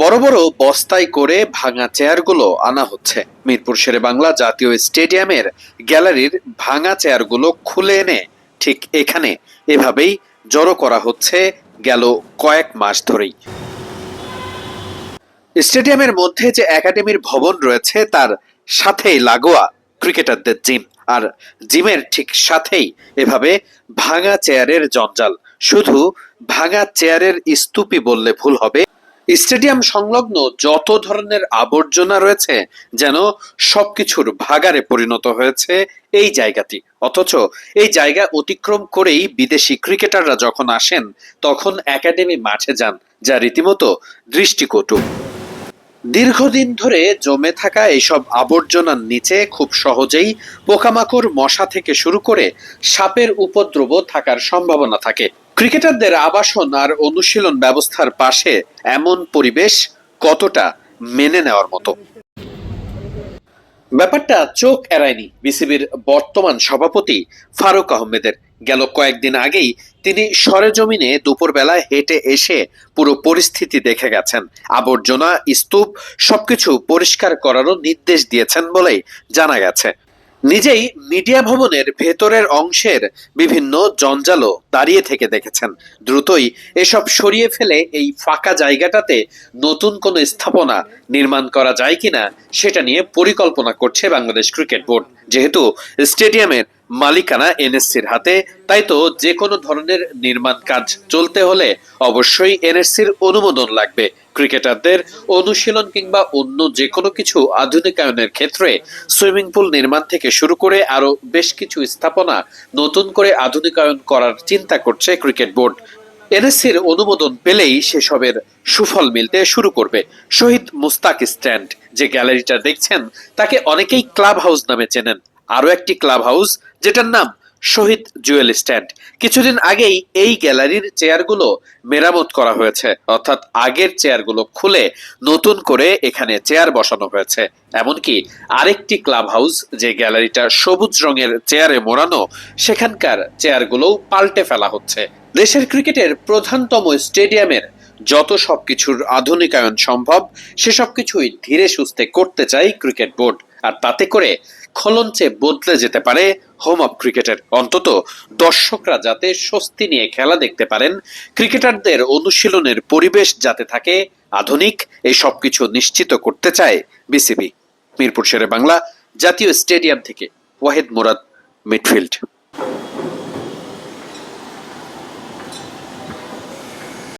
বড় বড় বস্তায় করে ভাঙা চেয়ারগুলো আনা হচ্ছে। মিরপুর শেরে বাংলা জাতীয় স্টেডিয়ামের গ্যালারির ভাঙা চেয়ারগুলো খুলে এনে ঠিক এখানে এভাবেই জড়ো করা হচ্ছে গেল কয়েক মাস ধরেই। স্টেডিয়ামের মধ্যে যে একাডেমির ভবন রয়েছে তার সাথেই লাগোয়া ক্রিকেটারদের জিম আর জিমের ঠিক সাথেই এভাবে ভাঙা চেয়ারের জঞ্জাল। শুধু ভাঙা চেয়ারের স্তূপই বললে ভুল হবে। স্টেডিয়াম সংলগ্ন যত ধরনের আবর্জনা রয়েছে যেন সবকিছুর ভাগারে পরিণত হয়েছে এই জায়গাটি। অথচ এই জায়গা অতিক্রম করেই বিদেশি ক্রিকেটাররা যখন আসেন, তখন একাডেমি মাঠে যান, যা রীতিমতো দৃষ্টিকটু। দীর্ঘদিন ধরে জমে থাকা এইসব আবর্জনার নিচে খুব সহজেই পোকামাকড় মশা থেকে শুরু করে সাপের উপদ্রব থাকার সম্ভাবনা থাকে। ক্রিকেটারদের আবাসন আর অনুশীলন ব্যবস্থার পাশে এমন পরিবেশ কতটা মেনে নেওয়ার মতো? ব্যাপারটা চোখ এড়ায়নি বিসিবির বর্তমান সভাপতি ফারুক আহমেদের। গেল কয়েকদিন আগেই তিনি সরেজমিনে দুপুরবেলায় হেঁটে এসে পুরো পরিস্থিতি দেখে গেছেন। আবর্জনা, স্তূপ সবকিছু পরিষ্কার করারও নির্দেশ দিয়েছেন বলেই জানা গেছে। নিজেই মিডিয়া ভবনের ভেতরের অংশের বিভিন্ন জঞ্জালও দাঁড়িয়ে থেকে দেখেছেন। দ্রুতই এসব সরিয়ে ফেলে এই ফাঁকা জায়গাটাতে নতুন কোনো স্থাপনা নির্মাণ করা যায় কিনা, সেটা নিয়ে পরিকল্পনা করছে বাংলাদেশ ক্রিকেট বোর্ড। যেহেতু স্টেডিয়ামের মালিকানা এনএসসির হাতে। তাই তো যে কোনো ধরনের নির্মাণ কাজ চলতে হলে অবশ্যই এনএসসির অনুমোদন লাগবে। ক্রিকেটারদের অনুশীলন কিংবা অন্য যে কোনো কিছু আধুনিকায়নের ক্ষেত্রে সুইমিং পুল নির্মাণ থেকে শুরু করে আরও বেশ কিছু স্থাপনা নতুন করে আধুনিকায়ন করার চিন্তা করছে ক্রিকেট বোর্ড। এনএসসির অনুমোদন পেলেই সেসবের সুফল মিলতে শুরু করবে। শহীদ মুস্তাক স্ট্যান্ড, যে গ্যালারিটা দেখছেন, তাকে অনেকেই ক্লাব হাউস নামে চেনেন। আরও একটি ক্লাব হাউস যেটার নাম শহীদ জুয়েল স্ট্যান্ড। কিছুদিন আগেই এই গ্যালারির চেয়ারগুলো মেরামত করা হয়েছে। অর্থাৎ আগের চেয়ারগুলো খুলে নতুন করে এখানে চেয়ার বসানো হয়েছে। এমনকি আরেকটি ক্লাব হাউস যে গ্যালারিটা সবুজ রঙের চেয়ারে মোড়ানো, সেখানকার চেয়ারগুলোও পাল্টে ফেলা হচ্ছে। দেশের ক্রিকেটের প্রধানতম স্টেডিয়ামের যত সবকিছুর আধুনিকায়ন সম্ভব সেসব কিছুই ধীরে সুস্থে করতে চাই ক্রিকেট বোর্ড। আর তাতে করে খলঞ্চে বদলে যেতে পারে হোম অফ ক্রিকেটের অন্তত দর্শকরা যাতে স্বস্তি নিয়ে খেলা দেখতে পারেন। ক্রিকেটারদের অনুশীলনের পরিবেশ যাতে থাকে আধুনিক, এই সবকিছু নিশ্চিত করতে চায় বিসিবি। মিরপুর শেরে বাংলা, জাতীয় স্টেডিয়াম থেকে ওয়াহিদ মুরাদ, মিডফিল্ড।